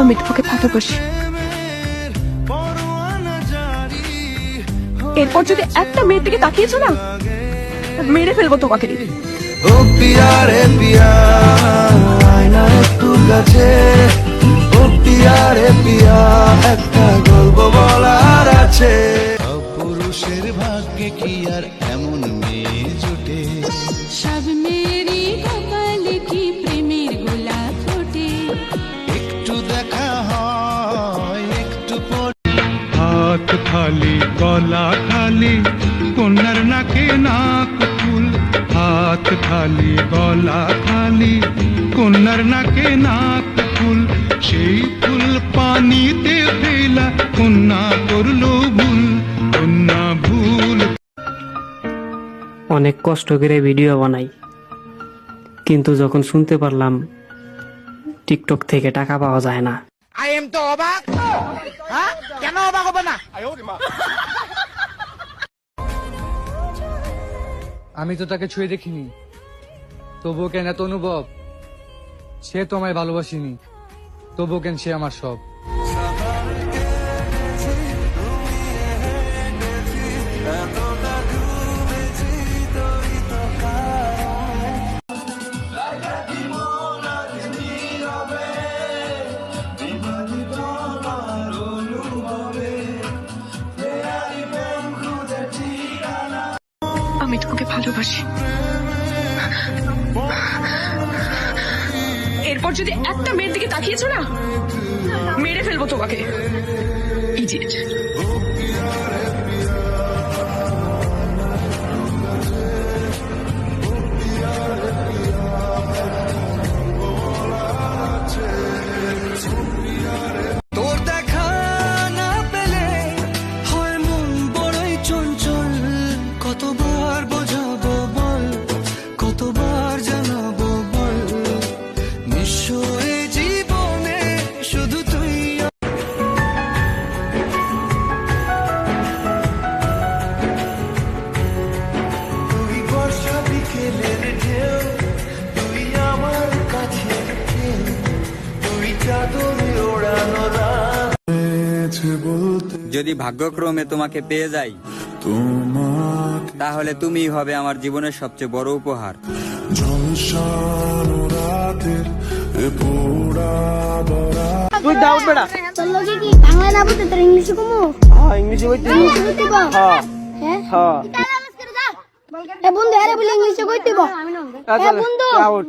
আমি তোমাকে ভালোবাসি এরপর যদি একটা মেয়ের দিকে তাকিয়েছো না মেরে ফেলব তোমাকে। পিয়া গলা খালি, কন্যার নাকে নাক ফুল, হাত খালি, গলা খালি, কন্যার নাকে নাক ফুল, সেই ফুল পানিতে ফেলা কন্যা করল ভুল, কন্যা ভুল। অনেক কষ্ট করে ভিডিও বানাই, কিন্তু যখন শুনতে পারলাম, টিকটক থেকে টাকা পাওয়া যায় না। আমি তো তাকে ছুঁয়ে দেখিনি। তবুও কেন এত অনুভব? সে তোমায় ভালোবাসিনি। তবুও কেন সে আমার সব? আমি তোমাকে ভালোবাসি এরপর যদি একটা মেয়ের দিকে তাকিয়েছো না মেরে ফেলব তোমাকে. তোর যদি ভাগ্যক্রমে তোমাকে পেয়ে যাই তাহলে তুমি হবে আমার জীবনের সবচেয়ে বড় উপহার। ঝলসানো রাতের এ পোড়া বরা তুই ডাউট বেড়া। তোর কি বাংলা না বলতে তোর ইংলিশে কমু? হ্যাঁ ইংলিশে হ্যাঁ। হ্যাঁ? হ্যাঁ। তাহলে আলাস করে যা এ বন্ধু আরে বলে ইংলিশে কইতে বল এ বন্ধু। Out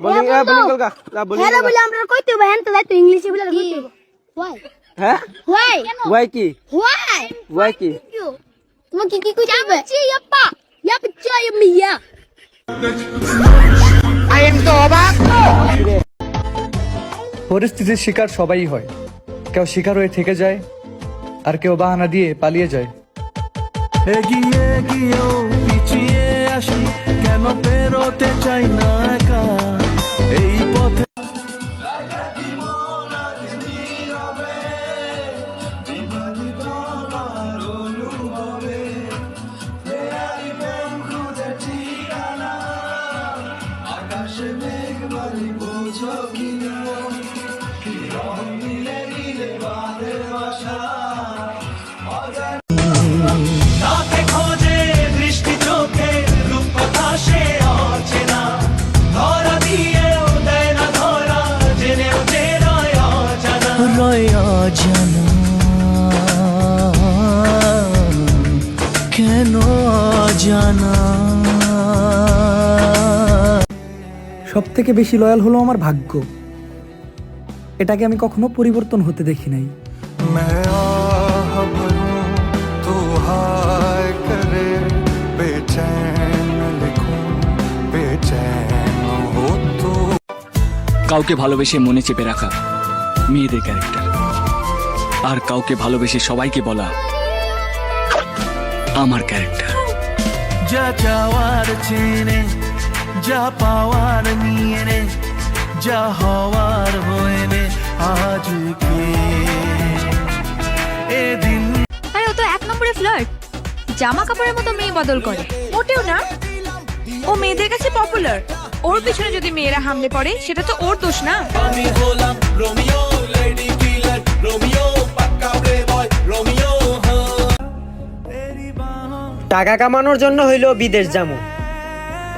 bowling. এ বোলিং কলকা যা আরে বলে। আমরা কইতে বল হ্যাঁ তুই ইংলিশে বলে কইতে হ্যাঁ? কি? কি? কি কইতে হবে ইয়াপ্পা পরিস্থিতির শিকার সবাই হয়। কেউ শিকার হয়ে থেকে যায় আর কেউ বাহানা দিয়ে পালিয়ে যায়। এগিয়ে গিয়েও পিছিয়ে আসি কেন পেরোতে চাই না? রয় অজানা কেন অজানা? সব থেকে বেশি লয়াল হলো আমার ভাগ্য। এটাকে আমি কখনো পরিবর্তন হতে দেখি নাই। কাউকে ভালোবেসে মনে চেপে রাখা। মেয়েদের ক্যারেক্টার আর কাউকে ভালোবেসে সবাইকে বলা আমার ক্যারেক্টার যা চাওয়ার চেনে যা পাওয়ার নিয়ে নে যা হওয়ার হয়ে নে আজকে এদিন আরে ও তো এক নম্বরে ফ্লার্ট জামা কাপড়ের মতো মেয়ে বদল করে। মোটেও না। ও মেয়েদের কাছে পপুলার ওর পিছনে যদি মেয়েরা হামলে পড়ে সেটা তো ওর দোষ না? আমি হলাম রোমিও লেডি কিলার রোমিও পাক্কা প্লেবয় রোমিও হ্যাঁ। টাকা কামানোর জন্য হইল বিদেশ যামু।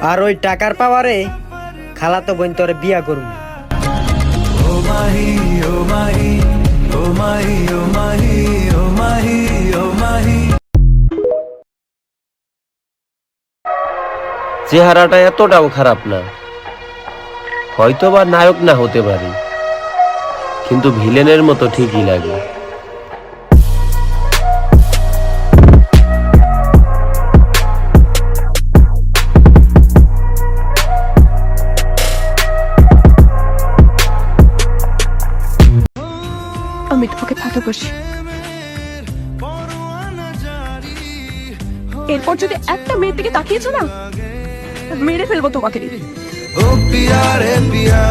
আর ওই টাকার পাওয়ারে খালাতো বোন তোর বিয়া করব ও মাহি ও মাহি ও মাহি ও মাহি ও মাহি ও মাহি। চেহারাটা এতটাও খারাপ না। হয়তো বা নায়ক না হতে পারি, কিন্তু ভিলেনের মতো ঠিকই লাগে। ভালোবাসি। এরপর যদি একটা মেয়ের দিকে তাকিয়েছো না মেরে ফেলব তোমাকে। ও পিয়া রে পিয়া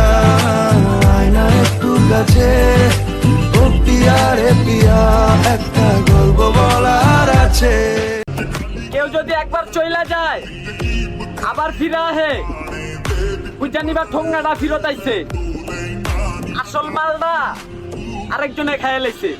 আয়না একটু কাছে। ও পিয়া রে পিয়া একটা গল্প বলার আছে। কেউ যদি একবার চইলা যায় আবার ফিরে আহে। বুঝা নিবার ঠোঙ্গাটা ফিরত আইছে আসল মালটা আরেকজনে খাইয়া লাইছে